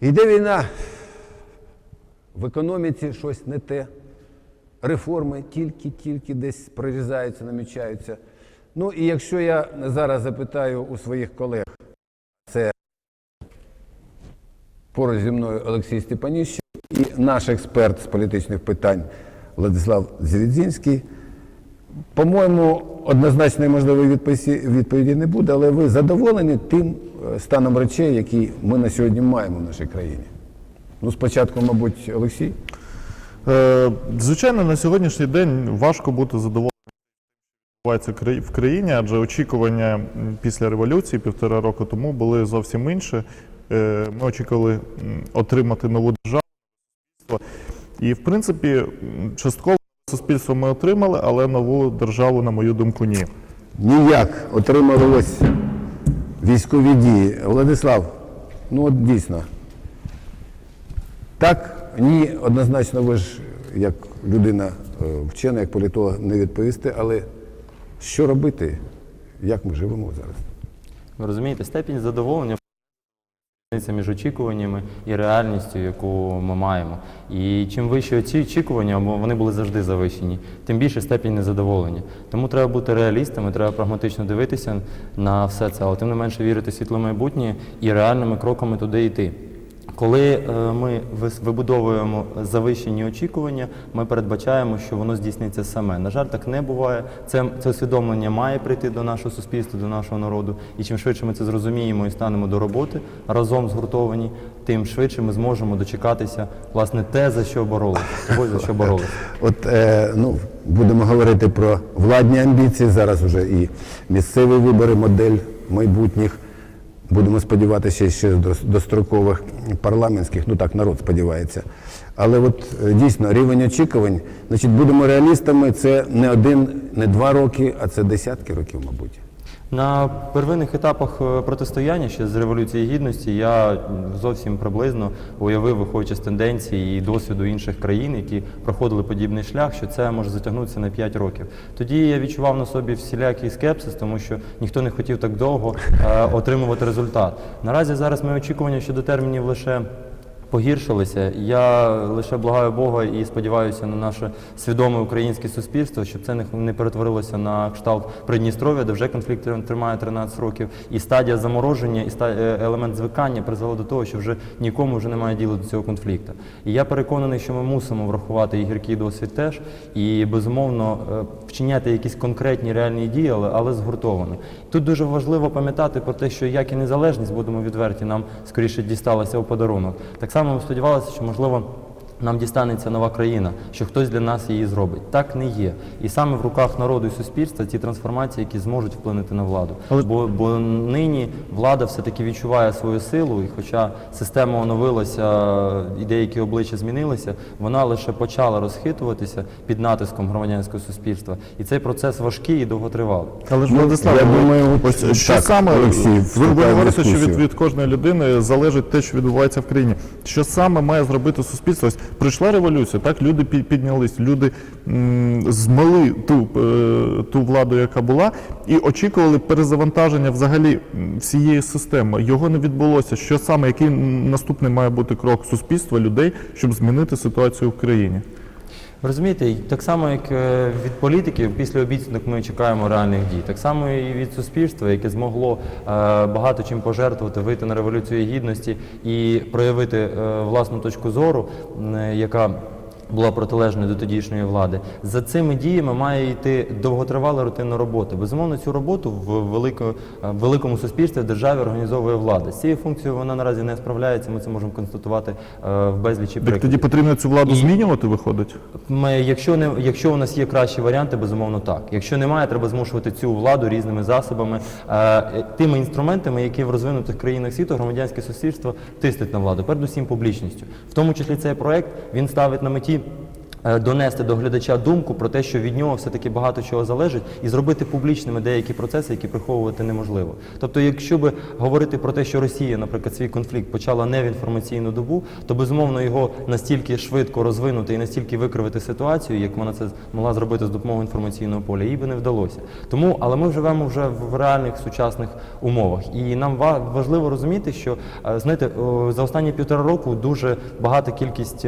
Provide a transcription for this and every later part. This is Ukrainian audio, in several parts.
Йде війна, в економіці щось не те. Реформи тільки-тільки десь прорізаються, намічаються. Ну і якщо я зараз запитаю у своїх колег, це поруч зі мною Олексій Степаніщик і наш експерт з політичних питань Владислав Зірідзінський, по-моєму, однозначної можливої відповіді не буде, але ви задоволені тим е, станом речей, який ми на сьогодні маємо в нашій країні? Ну, спочатку, мабуть, Олексій. Е, Звичайно, на сьогоднішній день важко бути задоволеним відбувається в країні, адже очікування після революції півтора року тому були зовсім інші. Е, Ми очікували отримати нову державу. І, в принципі, частково суспільство ми отримали, але нову державу, на мою думку, ні. Ніяк отримали ось військові дії. Владислав, ну от дійсно. Так, ні, однозначно ви ж, як людина е, вчена, як політолог, не відповісти, але що робити? Як ми живемо зараз? Ви розумієте, степінь задоволення різниця між очікуваннями і реальністю, яку ми маємо. І чим вищі ці очікування, бо вони були завжди завищені, тим більше степінь незадоволення. Тому треба бути реалістами, треба прагматично дивитися на все це, але тим не менше вірити в світле майбутнє і реальними кроками туди йти. Коли е, ми вибудовуємо завищені очікування, ми передбачаємо, що воно здійсниться саме. На жаль, так не буває. Це, це усвідомлення має прийти до нашого суспільства, до нашого народу. І чим швидше ми це зрозуміємо і станемо до роботи разом згуртовані, тим швидше ми зможемо дочекатися власне те, за що боролися, за що боролися. От е, ну, будемо говорити про владні амбіції. Зараз вже і місцеві вибори, модель майбутніх. Будемо сподіватися ще до дострокових парламентських, ну так народ сподівається. Але от е, дійсно рівень очікувань, значить, будемо реалістами, це не один, не два роки, а це десятки років, мабуть. На первинних етапах е, протистояння ще з Революції Гідності я зовсім приблизно уявив, виходячи з тенденцій і досвіду інших країн, які проходили подібний шлях, що це може затягнутися на 5 років. Тоді я відчував на собі всілякий скепсис, тому що ніхто не хотів так довго е, отримувати результат. Наразі зараз мої очікування щодо термінів лише погіршилися. Я лише благаю Бога і сподіваюся на наше свідоме українське суспільство, щоб це не, перетворилося на кшталт Придністров'я, де вже конфлікт тримає 13 років, і стадія замороження, і е, елемент звикання призвело до того, що вже нікому вже немає діла до цього конфлікту. І я переконаний, що ми мусимо врахувати і гіркий досвід теж, і безумовно е, вчиняти якісь конкретні реальні дії, але, але згуртовано. Тут дуже важливо пам'ятати про те, що як і незалежність, будемо відверті, нам скоріше дісталася у подарунок. Так само ми сподівалися, що можливо. Нам дістанеться нова країна, що хтось для нас її зробить. Так не є. І саме в руках народу і суспільства ті трансформації, які зможуть вплинути на владу. Бо, бо нині влада все-таки відчуває свою силу, і хоча система оновилася і деякі обличчя змінилися, вона лише почала розхитуватися під натиском громадянського суспільства. І цей процес важкий і довготривалий. Але ж Ну, Владислав, я думаю, ось так, що саме Олексій, ви, говорите, що від, від кожної людини залежить те, що відбувається в країні. Що саме має зробити суспільство? Ось прийшла революція, так люди піднялись, люди змили ту, е, ту владу, яка була, і очікували перезавантаження взагалі всієї системи. Його не відбулося. Що саме, який наступний має бути крок суспільства, людей, щоб змінити ситуацію в країні? Розумієте, так само, як е, від політиків, після обіцянок ми чекаємо реальних дій. Так само і від суспільства, яке змогло е, багато чим пожертвувати, вийти на революцію гідності і проявити е, власну точку зору, яка була протилежною до тодішньої влади. За цими діями має йти довготривала рутинна робота. Безумовно, цю роботу в е, великому суспільстві в державі організовує влада. З цією функцією вона наразі не справляється. Ми це можемо констатувати е, в безлічі Так тоді потрібно цю владу І- змінювати, виходить? Ми, якщо не якщо у нас є кращі варіанти, безумовно так. Якщо немає, треба змушувати цю владу різними засобами, е, тими інструментами, які в розвинутих країнах світу громадянське суспільство тиснуть на владу, передусім публічністю. В тому числі цей проект він ставить на меті. Е, донести до глядача думку про те, що від нього все-таки багато чого залежить, і зробити публічними деякі процеси, які приховувати неможливо. Тобто, якщо би говорити про те, що Росія, наприклад, свій конфлікт почала не в інформаційну добу, то безумовно його настільки швидко розвинути і настільки викривити ситуацію, як вона це могла зробити з допомогою інформаційного поля, їй би не вдалося. Тому, але ми живемо вже в реальних сучасних умовах, і нам ва- важливо розуміти, що е, знаєте, за останні півтора року дуже багата кількість.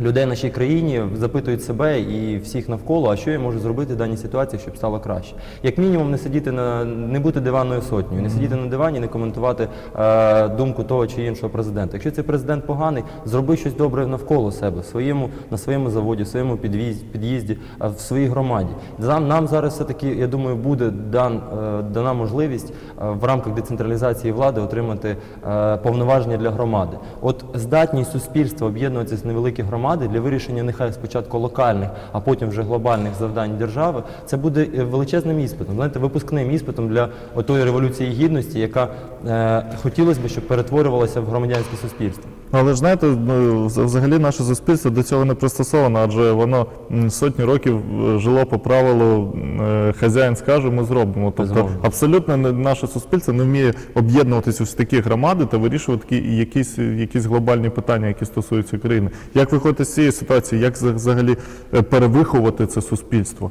Людей в нашій країні запитують себе і всіх навколо, а що я можу зробити в даній ситуації, щоб стало краще. Як мінімум, не сидіти на не бути диванною сотнею, не сидіти на дивані, не коментувати е, думку того чи іншого президента. Якщо цей президент поганий, зроби щось добре навколо себе, своєму на своєму заводі, в своєму під'їзді, під'їзді, е, в своїй громаді. Нам, нам зараз все таки, я думаю, буде дан, е, дана можливість е, в рамках децентралізації влади отримати е, повноваження для громади. От здатність суспільства об'єднуватися з невеликі громади для вирішення нехай спочатку локальних, а потім вже глобальних завдань держави, це буде е, величезним іспитом, знаєте, випускним іспитом для отої революції гідності, яка е, хотілося б, щоб перетворювалася в громадянське суспільство. Але ж знаєте, ну, взагалі наше суспільство до цього не пристосовано, адже воно сотні років е, жило по правилу е, хазяїн скаже, ми зробимо. Тобто абсолютно наше суспільство не вміє об'єднуватися в такі громади та вирішувати якісь, якісь глобальні питання, які стосуються країни. Як виходити з цієї ситуації? Як за- взагалі е, перевиховувати це суспільство?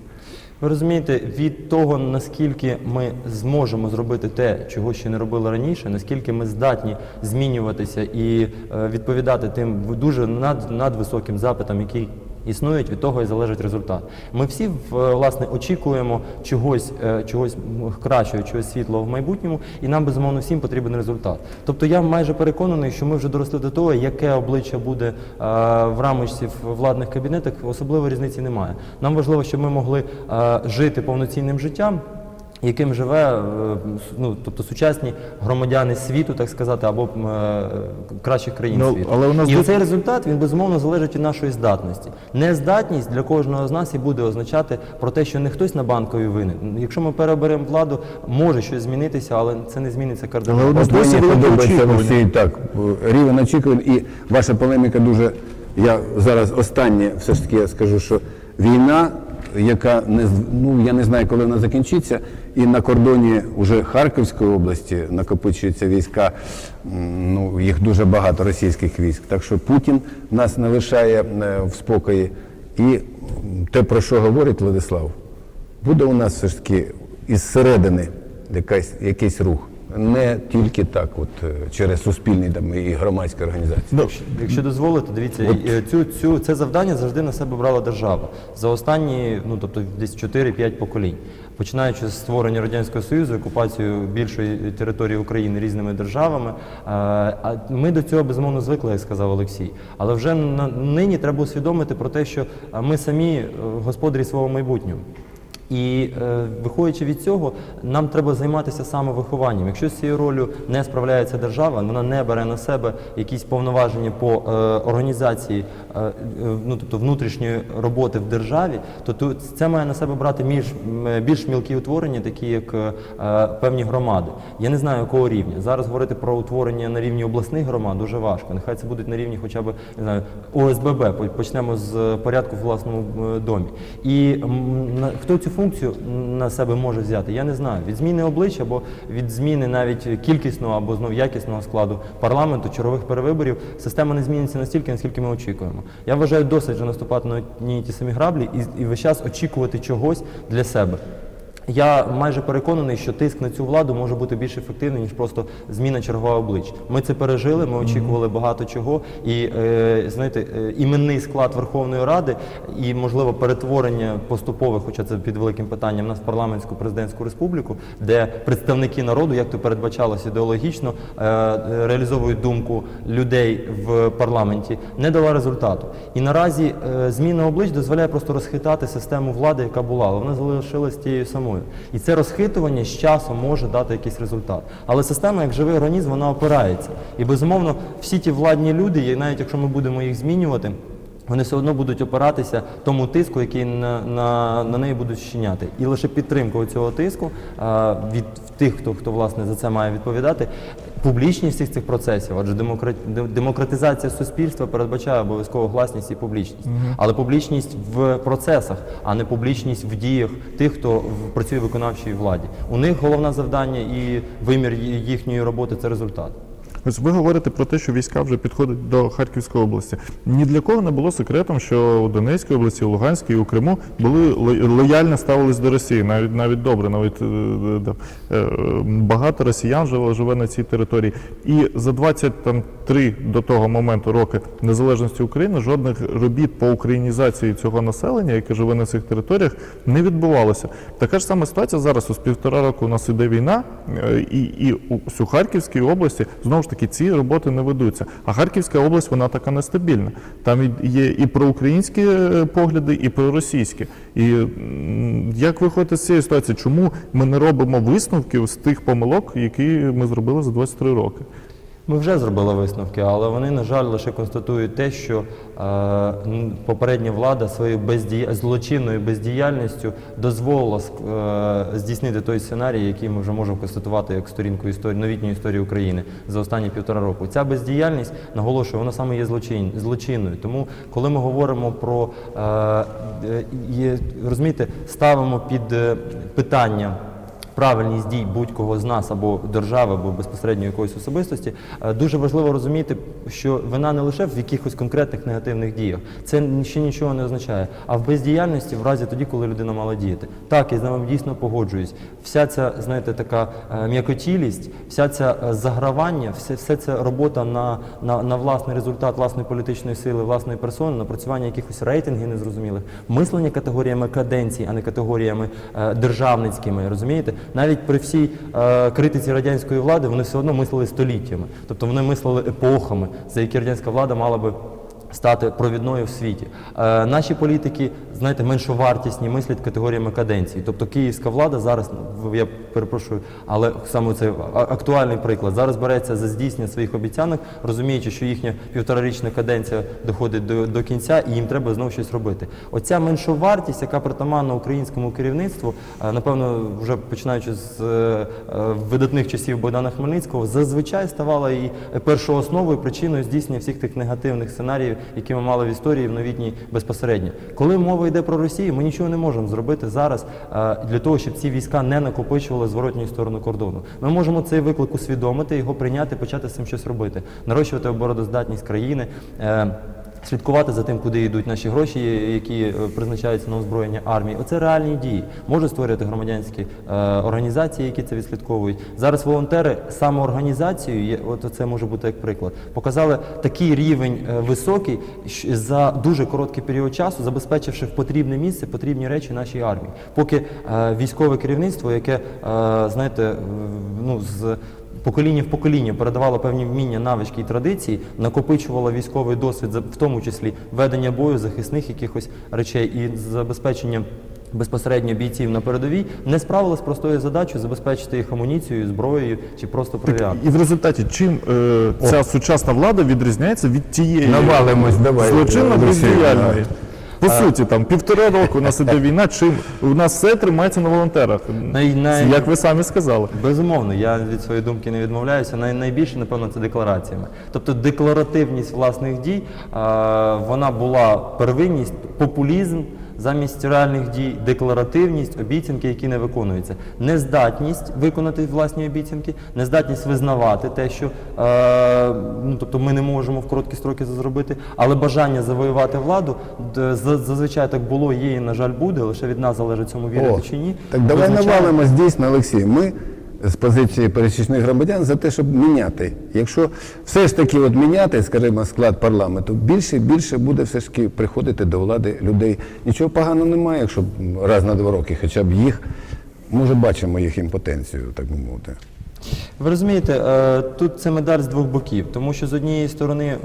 Ви розумієте, від того, наскільки ми зможемо зробити те, чого ще не робили раніше, наскільки ми здатні змінюватися і е, відповідати тим дуже над, надвисоким запитам, які існують, від того і залежить результат. Ми всі в- власне очікуємо чогось, е, чогось кращого, чогось світлого в майбутньому, і нам безумовно всім потрібен результат. Тобто я майже переконаний, що ми вже доросли до того, яке обличчя буде е, в рамочці в владних кабінетах, особливо різниці немає. Нам важливо, щоб ми могли е, жити повноцінним життям. Яким живе е, ну, тобто сучасні громадяни світу, так сказати, або е, кращих країн Ну, світу. але у нас і цей результат він безумовно залежить від нашої здатності. Нездатність для кожного з нас і буде означати про те, що не хтось на банковій винен. Якщо ми переберемо владу, може щось змінитися, але це не зміниться кардинально. Але у нас досі подобається. Олексій, так, рівень очікувань. І ваша полеміка дуже. Я зараз останнє все ж таки я скажу, що війна, яка не ну я не знаю, коли вона закінчиться, і на кордоні уже Харківської області накопичуються війська. Ну їх дуже багато російських військ. Так що Путін нас не лишає е, в спокої. І те, про що говорить Владислав, буде у нас все ж таки із середини якась, якийсь рух. Не тільки так, от е, через суспільні там, і громадські організації. Ну, Якщо дозволите, дивіться, е, цю, цю, це завдання завжди на себе брала держава за останні, ну тобто десь 4-5 поколінь. Починаючи з створення Радянського Союзу, окупацію більшої території України різними державами. Е, А ми до цього безумовно звикли, як сказав Олексій. Але вже нині треба усвідомити про те, що ми самі господарі свого майбутнього. І е, виходячи від цього, нам треба займатися саме вихованням. Якщо з цією ролью не справляється держава, вона не бере на себе якісь повноваження по е, організації, е, е, ну тобто внутрішньої роботи в державі, то тут це має на себе брати між більш мілкі утворення, такі як е, певні громади. Я не знаю якого рівня. Зараз говорити про утворення на рівні обласних громад дуже важко. Нехай це будуть на рівні, хоча б не знаю, ОСББ. Почнемо з е, порядку в власному е, домі. І м, хто цю функцію на себе може взяти? Я не знаю. Від зміни обличчя або від зміни навіть кількісного або знов якісного складу парламенту, чергових перевиборів, система не зміниться настільки, наскільки ми очікуємо. Я вважаю досить вже наступати на одні ті самі граблі і, і весь час очікувати чогось для себе. Я майже переконаний, що тиск на цю владу може бути більш ефективним, ніж просто зміна чергова обличчя. Ми це пережили, ми очікували багато чого. І е, знаєте, е, іменний склад Верховної Ради і можливо перетворення поступове, хоча це під великим питанням, нас в парламентську президентську республіку, де представники народу, як то передбачалось ідеологічно, е, е, реалізовують думку людей в парламенті, не дала результату. І наразі е, зміна облич дозволяє просто розхитати систему влади, яка була, але вона залишилась тією самою. І це розхитування з часом може дати якийсь результат. Але система, як живий організм, вона опирається. І безумовно, всі ті владні люди, і навіть якщо ми будемо їх змінювати. Вони все одно будуть опиратися тому тиску, який на, на, на неї будуть щиняти. І лише підтримка цього тиску а, від тих, хто, хто власне за це має відповідати, публічність всіх цих процесів, адже демокра- демократизація суспільства передбачає обов'язково гласність і публічність, але публічність в процесах, а не публічність в діях тих, хто працює в виконавчій владі. У них головне завдання і вимір їхньої роботи це результат. Ось ви говорите про те, що війська вже підходять до Харківської області. Ні для кого не було секретом, що у Донецькій області, у Луганській, і у Криму були ло- лояльно ставились до Росії, навіть навіть добре, навіть е, е, е, багато росіян живе, живе на цій території. І за 23 до того моменту роки незалежності України жодних робіт по українізації цього населення, яке живе на цих територіях, не відбувалося. Така ж сама ситуація зараз. Ось півтора року у нас іде війна, і, і у Харківській області знову ж таки ці роботи не ведуться. А Харківська область вона така нестабільна. Там є і проукраїнські українські погляди, і проросійські. І як виходити з цієї ситуації? Чому ми не робимо висновків з тих помилок, які ми зробили за 23 роки? Ми вже зробили висновки, але вони, на жаль, лише констатують те, що е, попередня влада своєю бездія... злочинною бездіяльністю дозволила е, здійснити той сценарій, який ми вже можемо констатувати як сторінку історії новітньої історії України за останні півтора року. Ця бездіяльність наголошую, вона саме є злочин... злочинною. Тому, коли ми говоримо про е, е, розумієте, ставимо під е, питання правильність дій будь-кого з нас або держави, або безпосередньо якоїсь особистості, е, дуже важливо розуміти, що вина не лише в якихось конкретних негативних діях. Це ще нічого не означає, а в бездіяльності в разі тоді, коли людина мала діяти. Так, я з вами дійсно погоджуюсь. Вся ця, знаєте, така е, м'якотілість, вся ця е, загравання, все, все це робота на, на, на власний результат власної політичної сили, власної персони, напрацювання якихось рейтингів незрозумілих, мислення категоріями каденцій, а не категоріями державницькими. Розумієте? Навіть при всій е, критиці радянської влади вони все одно мислили століттями, тобто вони мислили епохами, за які радянська влада мала би. Стати провідною в світі. Е, наші політики, знаєте, меншовартісні, мислять категоріями каденції. Тобто київська влада зараз, я перепрошую, але саме це актуальний приклад. Зараз береться за здійснення своїх обіцянок, розуміючи, що їхня півторарічна каденція доходить до, до кінця, і їм треба знову щось робити. Оця меншовартість, яка притаманна українському керівництву, е, напевно, вже починаючи з е, е, видатних часів Богдана Хмельницького, зазвичай ставала і першоосновою причиною здійснення всіх тих негативних сценаріїв, які ми мали в історії в новітній безпосередньо. Коли мова йде про Росію, ми нічого не можемо зробити зараз е, для того, щоб ці війська не накопичували зворотню сторону кордону. Ми можемо цей виклик усвідомити, його прийняти, почати з цим щось робити, нарощувати обороноздатність країни. Е, Слідкувати за тим, куди йдуть наші гроші, які е, призначаються на озброєння армії. Оце реальні дії. Можуть створювати громадянські е, організації, які це відслідковують. Зараз волонтери самоорганізацією, от це може бути як приклад, показали такий рівень е, високий за дуже короткий період часу, забезпечивши в потрібне місце потрібні речі нашій армії. Поки е, військове керівництво, яке е, знаєте, в- ну з покоління в покоління передавало певні вміння, навички і традиції, накопичувало військовий досвід, за- в тому числі ведення бою, захисних якихось речей і забезпечення безпосередньо бійців на передовій, не справилось з простою задачею забезпечити їх амуніцією, зброєю чи просто провіантом. І в результаті чим е, ця сучасна влада відрізняється від тієї Навалимось, давай, злочинно бездіяльної? По суті, там півтора року у нас іде війна. Чим у нас все тримається на волонтерах? Най- най- Як ви самі сказали. Безумовно, я від своєї думки не відмовляюся. Най- найбільше, напевно, це деклараціями. Тобто декларативність власних дій, а, вона була первинність, популізм замість реальних дій, декларативність, обіцянки, які не виконуються, нездатність виконати власні обіцянки, нездатність визнавати те, що е, ну, тобто ми не можемо в короткі строки це зробити, але бажання завоювати владу зазвичай так було, є і, на жаль, буде. Лише від нас залежить цьому вірити О, чи ні. Так давай Визначає- навалимось дійсно, Олексій. Ми з позиції пересічних громадян за те, щоб міняти. Якщо все ж таки от міняти, скажімо, склад парламенту, більше і більше буде все ж таки приходити до влади людей. Нічого поганого немає, якщо раз на два роки, хоча б їх, може, бачимо їх імпотенцію, так би мовити. Ви розумієте, е, тут це медаль з двох боків, тому що з однієї сторони,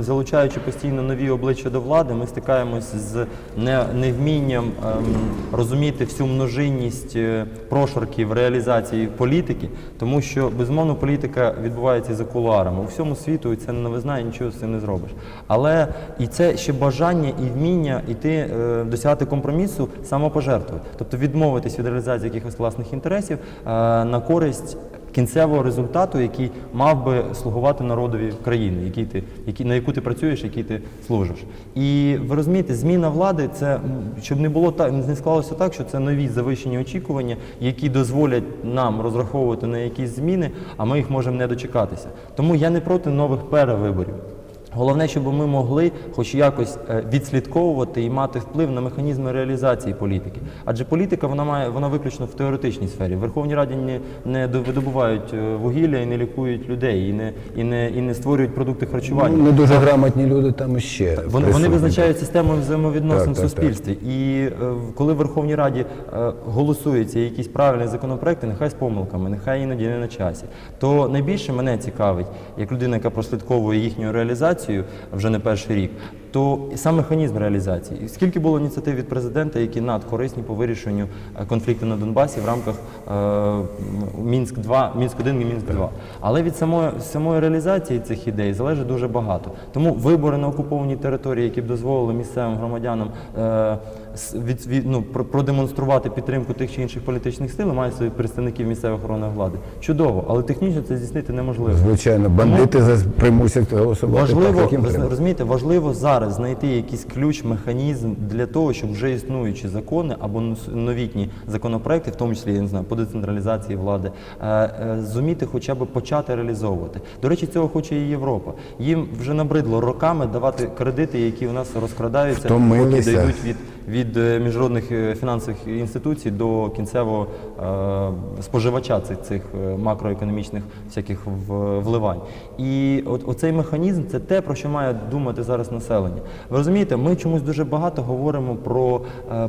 залучаючи постійно нові обличчя до влади, ми стикаємось з невмінням ем, розуміти всю множинність е, прошарків реалізації політики, тому що безумовно політика відбувається за кулуарами. У всьому світу і це не новизна, і нічого з цим не зробиш. Але і це ще бажання і вміння йти е, досягати компромісу самопожертви, тобто відмовитись від реалізації якихось власних інтересів на користь кінцевого результату, який мав би слугувати народові країни, який ти, який, на яку ти працюєш, який ти служиш. І ви розумієте, зміна влади це щоб не було так, не склалося так, що це нові завищені очікування, які дозволять нам розраховувати на якісь зміни, а ми їх можемо не дочекатися. Тому я не проти нових перевиборів. Головне, щоб ми могли хоч якось е, відслідковувати і мати вплив на механізми реалізації політики. Адже політика вона має вона виключно в теоретичній сфері. В Верховній Раді не, не видобувають е, вугілля і не лікують людей, і не, і не, і не створюють продукти харчування. Ну, не дуже грамотні люди там іще. Вони, вони визначають систему взаємовідносин Так, в так, так. суспільстві. І е, коли в Верховній Раді голосуються якісь правильні законопроекти, нехай з помилками, нехай іноді не на часі. То найбільше мене цікавить, як людина, яка прослідковує їхню реалізацію вже не перший рік. То сам механізм реалізації. Скільки було ініціатив від президента, які надкорисні по вирішенню е, конфлікту на Донбасі в рамках е, Мінськ 2 Мінськ 1 і Мінськ 2 Але від самої самої реалізації цих ідей залежить дуже багато. Тому вибори на окупованій території, які б дозволили місцевим громадянам е, від, від, ну, продемонструвати підтримку тих чи інших політичних сил, мають своїх представників місцевих органів влади. Чудово, але технічно це здійснити неможливо. Звичайно, бандити за- примусять голосувати Важливо, їм розумієте, важливо зараз знайти якийсь ключ, механізм для того, щоб вже існуючі закони або новітні законопроекти, в тому числі я не знаю, по децентралізації влади, е, е, зуміти хоча б почати реалізовувати. До речі, цього хоче і Європа. Їм вже набридло роками давати кредити, які у нас розкрадаються, Втомилися. дійдуть від, від е, міжнародних е, фінансових інституцій до кінцевого е, споживача цих, цих макроекономічних всяких вливань. І от, оцей механізм це те, про що має думати зараз населення. Ви розумієте, ми чомусь дуже багато говоримо про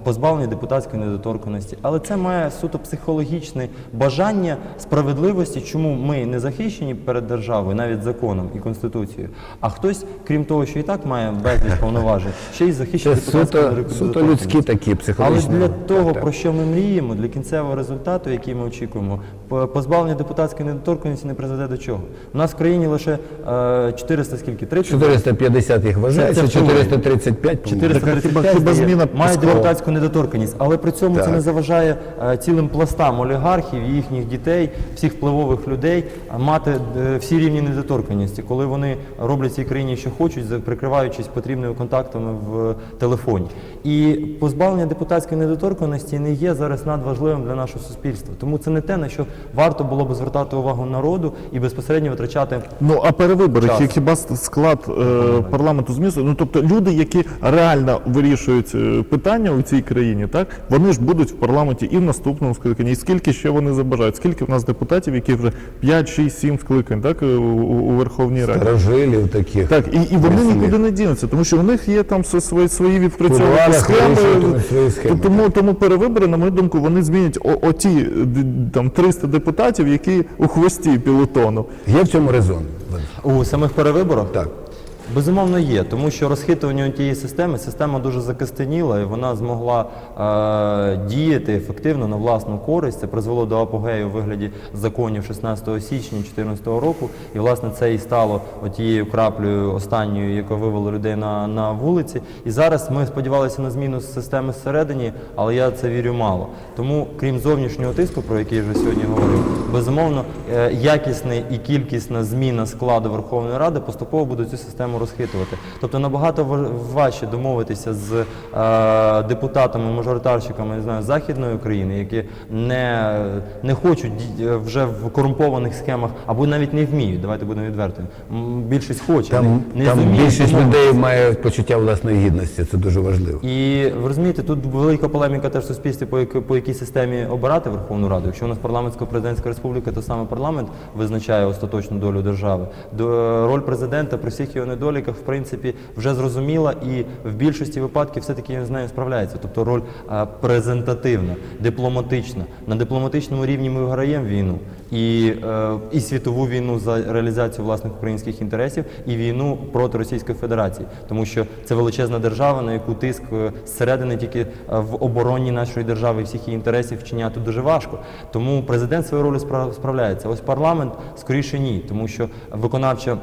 позбавлення депутатської недоторканності, але це має суто психологічне бажання справедливості, чому ми не захищені перед державою, навіть законом і конституцією. А хтось, крім того, що і так має безліч повноважень, ще й захищений суто, суто людські такі але для того, про що ми мріємо, для кінцевого результату, який ми очікуємо, позбавлення депутатської недоторканності не призведе до чого. У нас в країні лише е, 400 скільки? 30? 450 їх вважається, Це- це в теорії. 435, 435 хіба- хіба зміна має депутатську недоторканність, але при цьому це не заважає е, цілим пластам олігархів, їхніх дітей, всіх впливових людей е, мати е, всі рівні недоторканності, коли вони роблять цій країні, що хочуть, за- прикриваючись потрібними контактами в телефоні. І позбавлення депутатської недоторканності не є зараз надважливим для нашого суспільства. Тому це не те, на що варто було б звертати увагу народу і безпосередньо витрачати Ну а перевибори, Час. хі- хіба склад е, парламенту змісту? Ну тобто люди, які реально вирішують е, питання у цій країні, так вони ж будуть в парламенті і в наступному скликанні. І скільки ще вони забажають? Скільки в нас депутатів, які вже 5, 6, 7 скликань, так е, у, у Верховній Раді? Старожилів таких. Так, і, і вони Красиві. нікуди не дінуться, тому що у них є там свої, свої відпрацьовані схеми. Тому, тому перевибори, на мою думку, вони змінять оті там 300 депутатів, які у хвості пілотону. Є в цьому резон? у самих перевиборах. Так. Безумовно є, тому що розхитування тієї системи, система дуже закостеніла і вона змогла е, діяти ефективно на власну користь. Це призвело до апогею у вигляді законів 16 січня 2014 року. І власне це і стало тією краплею останньою, яка вивела людей на, на вулиці. І зараз ми сподівалися на зміну системи зсередині, але я це вірю мало. Тому, крім зовнішнього тиску, про який вже сьогодні говорив, безумовно, е, якісна і кількісна зміна складу Верховної Ради поступово буде цю систему розхитувати. Тобто набагато важче домовитися з е, депутатами, мажоритарщиками не знаю, Західної України, які не, не хочуть е, вже в корумпованих схемах або навіть не вміють. Давайте будемо відвертими. Більшість хоче, Там, не, не там зуміють більшість домовитися. людей має почуття власної гідності, це дуже важливо. І ви розумієте, тут велика полеміка теж в суспільстві, по, яки- по якій системі обирати Верховну Раду. Якщо у нас парламентсько-президентська республіка, то саме парламент визначає остаточну долю держави. Роль президента при всіх його недоліках, в принципі, вже зрозуміла і в більшості випадків все-таки він з нею справляється. Тобто роль презентативна, дипломатична. На дипломатичному рівні ми виграємо війну. І, е, і світову війну за реалізацію власних українських інтересів, і війну проти Російської Федерації, тому що це величезна держава, на яку тиск е, зсередини тільки е, в обороні нашої держави і всіх її інтересів вчиняти дуже важко. Тому президент свою роль спра- справляється. Ось парламент скоріше ні, тому що виконавча.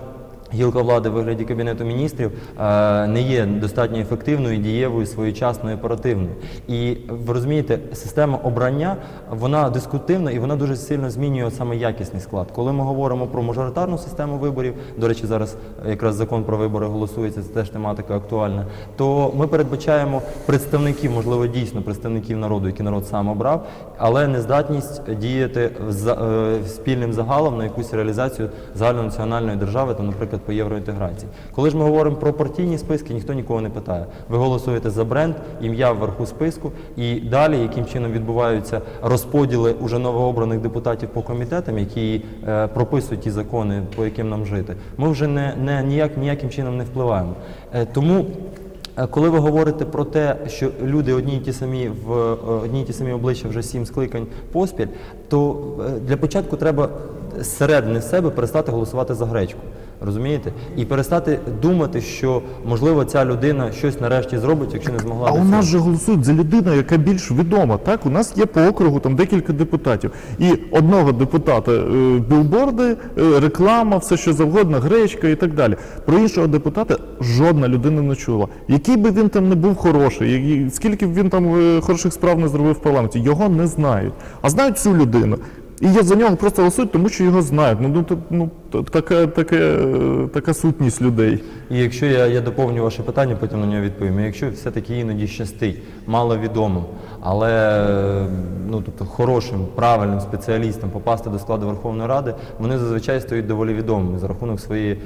Гілка влади в вигляді Кабінету міністрів е, не є достатньо ефективною, дієвою, своєчасною, оперативною. І ви розумієте, система обрання вона дискутивна і вона дуже сильно змінює саме якісний склад. Коли ми говоримо про мажоритарну систему виборів, до речі, зараз якраз закон про вибори голосується, це теж тематика актуальна. То ми передбачаємо представників, можливо, дійсно представників народу, які народ сам обрав, але нездатність діяти е, спільним загалом на якусь реалізацію загальнонаціональної держави, там, наприклад, по євроінтеграції. Коли ж ми говоримо про партійні списки, ніхто нікого не питає. Ви голосуєте за бренд, ім'я вверху списку, і далі, яким чином відбуваються розподіли уже новообраних депутатів по комітетам, які е, прописують ті закони, по яким нам жити, ми вже не, не ніяк ніяким чином не впливаємо. Е, тому. Е, Коли ви говорите про те, що люди одні й ті самі в е, одні й ті самі обличчя вже сім скликань поспіль, то е, для початку треба зсередини себе перестати голосувати за гречку. Розумієте? І перестати думати, що можливо ця людина щось нарешті зробить, якщо не змогла А у нас же голосують за людину, яка більш відома. Так, у нас є по округу там декілька депутатів. І одного депутата е, білборди, е, реклама, все що завгодно, гречка і так далі. Про іншого депутата жодна людина не чула. Який би він там не був хороший, який- скільки б він там е, хороших справ не зробив в парламенті, його не знають. А знають цю людину. І я за нього просто голосую, тому що його знають. Ну, ну, ну така, таке, е, така сутність людей. І якщо я, я доповню ваше питання, потім на нього відповім. Якщо все-таки іноді щастить, маловідомим, але ну, тобто хорошим, правильним спеціалістам попасти до складу Верховної Ради, вони зазвичай стають доволі відомими за рахунок своєї е,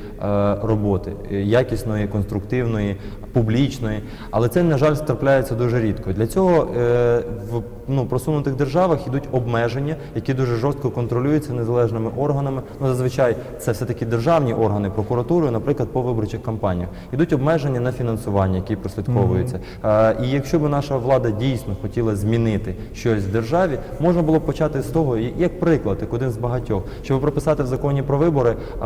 роботи, якісної, конструктивної, публічної. Але це, на жаль, трапляється дуже рідко. Для цього е, в ну, просунутих державах йдуть обмеження, які дуже жорстко контролюються незалежними органами. Ну, зазвичай це все-таки державні органи, прокуратурою, наприклад, по виборчих кампаніях. Йдуть обмеження на фінансування, які прослідковуються. Е, і якщо б наша влада дійсно хотіла змінити щось в державі, можна було б почати з того, як приклад, як один з багатьох, щоб прописати в законі про вибори е,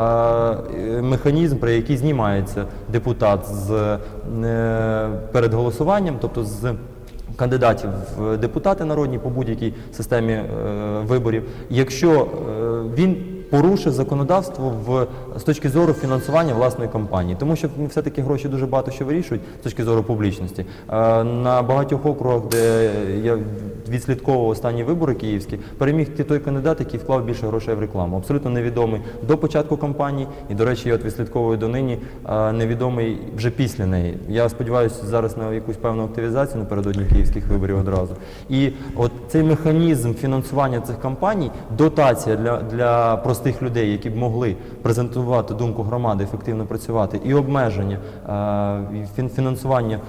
механізм, при який знімається депутат з е, перед голосуванням, тобто з кандидатів в депутати народні по будь-якій системі е, виборів, якщо е, він порушив законодавство в з точки зору фінансування власної кампанії, тому що все-таки гроші дуже багато що вирішують з точки зору публічності. Е, на багатьох округах, де я відслідковував останні вибори київські, переміг той кандидат, який вклав більше грошей в рекламу. Абсолютно невідомий до початку кампанії, і, до речі, я от відслідковую донині е, невідомий вже після неї. Я сподіваюся зараз на якусь певну активізацію напередодні київських виборів одразу. І от цей механізм фінансування цих кампаній, дотація для, для простих людей, які б могли презентувати думку громади, ефективно працювати, і обмеження е, і фінансування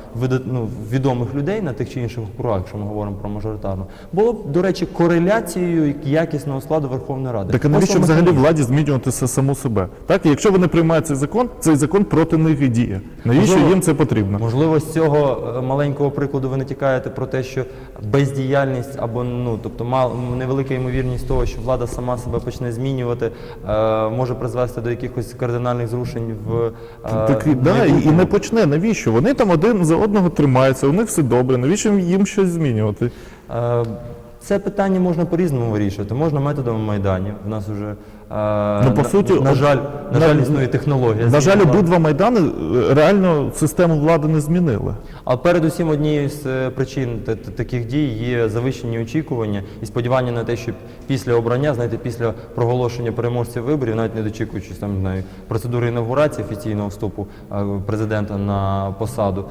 ну, відомих людей на тих чи інших округах, якщо ми говоримо про мажоритарну, було б, до речі, кореляцією якісного складу Верховної Ради. Так а навіщо взагалі владі змінювати саму себе? Так, і якщо вони приймають цей закон, цей закон проти них і діє. Навіщо Можливо- їм це потрібно? Можливо, з цього е, маленького прикладу ви натякаєте про те, що бездіяльність або ну тобто мал невелика ймовірність того, що влада сама себе почне змінювати, е, може призвести до якихось кардинальних зрушень в е, Так, і- да, і, і не почне. Навіщо? Вони там один за одного тримаються, у них все добре. Навіщо їм щось змінювати? Це питання можна по-різному вирішувати. Можна методом майданів. У нас вже е, Ну, по на, суті, на жаль, на на- жаль, існує технологія. На жаль, обидва майдани е, реально систему влади не змінили. А передусім однією з е, причин та- та- таких дій є завищені очікування і сподівання на те, що після обрання, знаєте, після проголошення переможців виборів, навіть не дочікуючись там не знаю, процедури інаугурації офіційного вступу е, президента на посаду.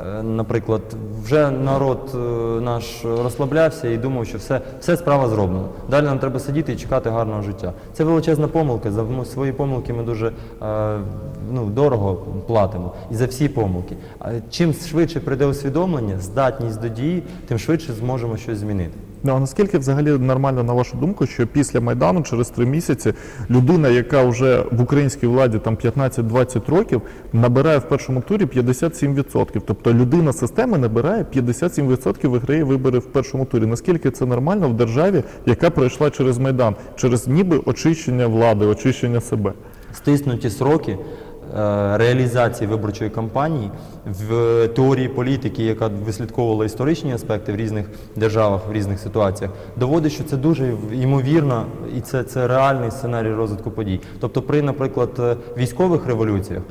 Е, Наприклад, вже народ е, наш розслаблявся і думав, що все, все справа зроблена. Далі нам треба сидіти і чекати гарного життя. Це величезна помилка. За свої помилки ми дуже е, ну, дорого платимо. І за всі помилки. Чим швидше прийде усвідомлення, здатність до дії, тим швидше зможемо щось змінити. Ну, а наскільки взагалі нормально, на вашу думку, що після Майдану, через три місяці, людина, яка вже в українській владі там 15-20 років, набирає в першому турі 57%. Тобто людина системи набирає 57% виграє вибори в першому турі. Наскільки це нормально в державі, яка пройшла через Майдан, через ніби очищення влади, очищення себе? Стиснуті сроки реалізації виборчої кампанії, в теорії політики, яка вислідковувала історичні аспекти в різних державах, в різних ситуаціях, доводить, що це дуже ймовірно і це, це реальний сценарій розвитку подій. Тобто, при, наприклад, е, військових революціях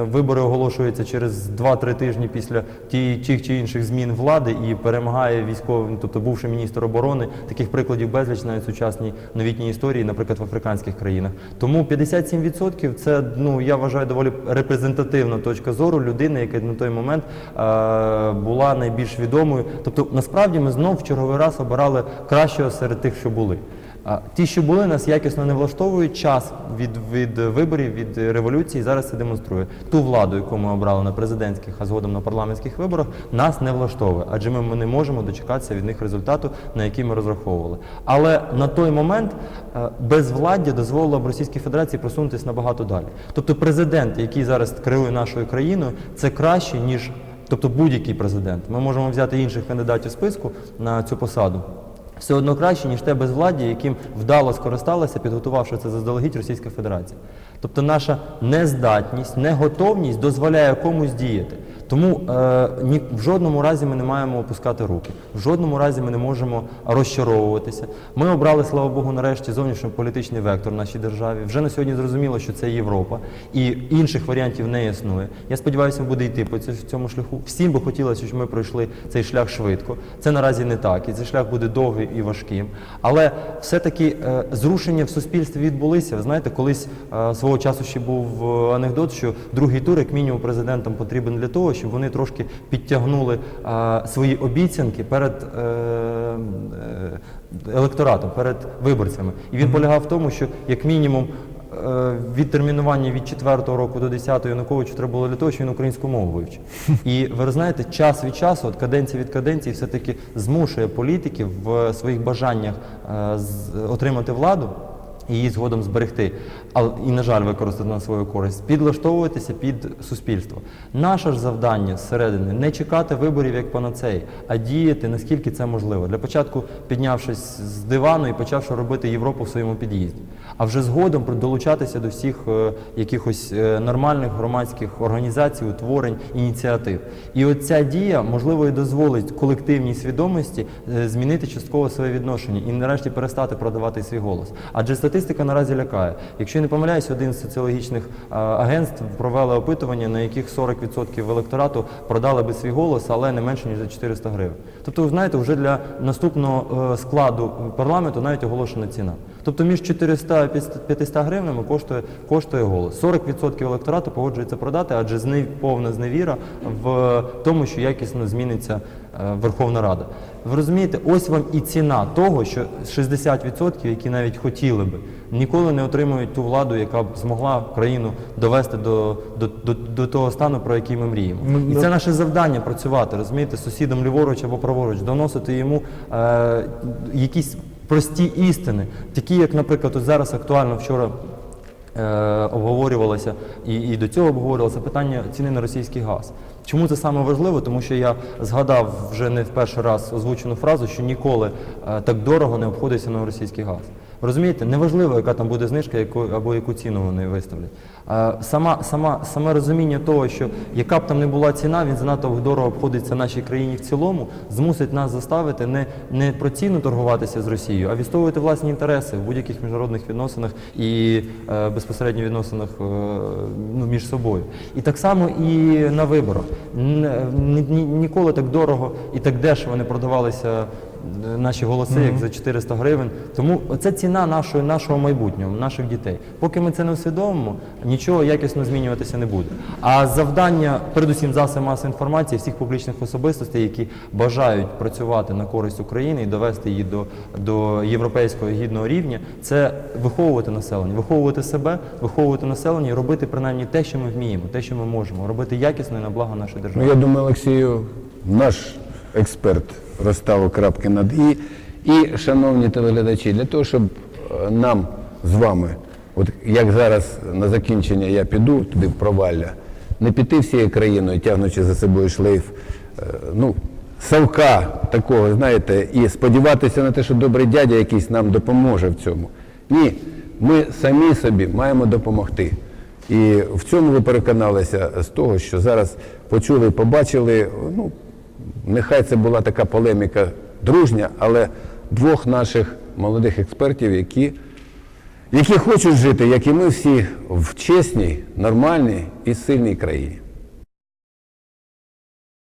вибори оголошуються через 2-3 тижні після тих чи інших змін влади і перемагає військовий, тобто бувший міністр оборони. Таких прикладів безліч навіть сучасній новітній історії, наприклад, в африканських країнах. Тому 57% це ну я вважаю доволі репрезентативна точка зору людини, яка на той момент е, була найбільш відомою. Тобто, насправді ми знов в черговий раз обирали кращого серед тих, що були. Ті, що були, нас якісно не влаштовують. Час від, від виборів, від революції зараз це демонструє. Ту владу, яку ми обрали на президентських, а згодом на парламентських виборах, нас не влаштовує, адже ми, ми не можемо дочекатися від них результату, на який ми розраховували. Але на той момент е, безвладдя дозволило б Російській Федерації просунутися набагато далі. Тобто, президент, який зараз керує нашою країною, це краще ніж тобто будь-який президент. Ми можемо взяти інших кандидатів в списку на цю посаду все одно краще, ніж те безвладдя, яким вдало скористалася, підготувавши це заздалегідь Російська Федерація. Тобто наша нездатність, неготовність дозволяє комусь діяти. Тому е, ні, в жодному разі ми не маємо опускати руки, в жодному разі ми не можемо розчаровуватися. Ми обрали, слава Богу, нарешті зовнішньополітичний вектор в нашій державі. Вже на сьогодні зрозуміло, що це Європа, і інших варіантів не існує. Я сподіваюся, він буде йти по ць- цьому шляху. Всім би хотілося, щоб ми пройшли цей шлях швидко. Це наразі не так, і цей шлях буде довгий і важким. Але все-таки е, зрушення в суспільстві відбулися. Ви знаєте, колись е, свого часу ще був е, анекдот, що другий тур, як мінімум, президентам потрібен для того, щоб вони трошки підтягнули свої обіцянки перед е, е, електоратом, перед виборцями. І він полягав в тому, що як мінімум. Відтермінування від 4-го року до 10-го Януковичу треба було для того, що він українську мову вивчив. І ви знаєте, час від часу, от каденція від каденції, все-таки змушує політиків в своїх бажаннях е, отримати владу її згодом зберегти, і, на жаль, використати на свою користь, підлаштовуватися під суспільство. Наше ж завдання зсередини не чекати виборів як панацеї, а діяти наскільки це можливо. Для початку піднявшись з дивану і почавши робити Європу в своєму під'їзді, а вже згодом долучатися до всіх е, якихось е, нормальних громадських організацій, утворень, ініціатив. І от ця дія, можливо, і дозволить колективній свідомості е, змінити частково своє відношення і нарешті перестати продавати свій голос. Адже статистика наразі лякає. Якщо я не помиляюсь, один з соціологічних агентств провели опитування, на яких 40% електорату продали би свій голос, але не менше ніж за 400 гривень. Тобто, ви знаєте, вже для наступного складу парламенту навіть оголошена ціна. Тобто між 400 і 500 гривнями коштує, коштує голос. 40% електорату погоджується продати, адже знев, повна зневіра в тому, що якісно зміниться е, Верховна Рада. Ви розумієте, ось вам і ціна того, що 60%, які навіть хотіли би, ніколи не отримують ту владу, яка б змогла країну довести до, до, до, до того стану, про який ми мріємо. І це наше завдання працювати, розумієте, сусідом ліворуч або праворуч, доносити йому е, якісь прості істини, такі, як, наприклад, от зараз актуально вчора е, обговорювалося і, і до цього обговорювалося питання ціни на російський газ. Чому це саме важливо? Тому що я згадав вже не в перший раз озвучену фразу, що ніколи е, так дорого не обходиться на російський газ. Розумієте, неважливо, яка там буде знижка, яку або яку ціну вони виставлять. Е, Сама, сама, саме розуміння того, що яка б там не була ціна, він занадто дорого обходиться нашій країні в цілому, змусить нас заставити не, не про ціну торгуватися з Росією, а відстоювати власні інтереси в будь-яких міжнародних відносинах і е, безпосередньо відносинах е, ну, між собою. І так само і на виборах. Н- ні- ні- ніколи так дорого і так дешево не продавалися е, наші голоси, як за 400 гривень. Тому це ціна нашої, нашого майбутнього, наших дітей. Поки ми це не усвідомимо, нічого якісно змінюватися не буде. А завдання, передусім, засобів масової інформації, всіх публічних особистостей, які бажають працювати на користь України і довести її до, до європейського гідного рівня, це виховувати населення, виховувати себе, виховувати населення і робити принаймні те, що ми вміємо, те, що ми можемо, робити якісно і на благо нашої держави. Ну, я думаю, Олексію, наш експерт розставив крапки над І. І, шановні телеглядачі, для того, щоб е, нам з вами, от як зараз на закінчення я піду туди в провалля, не піти всією країною, тягнучи за собою шлейф, е, ну, совка такого, знаєте, і сподіватися на те, що добрий дядя якийсь нам допоможе в цьому. Ні, ми самі собі маємо допомогти. І в цьому ви переконалися з того, що зараз почули побачили. Ну, нехай це була така полеміка дружня, але двох наших молодих експертів, які, які хочуть жити, як і ми всі, в чесній, нормальній і сильній країні.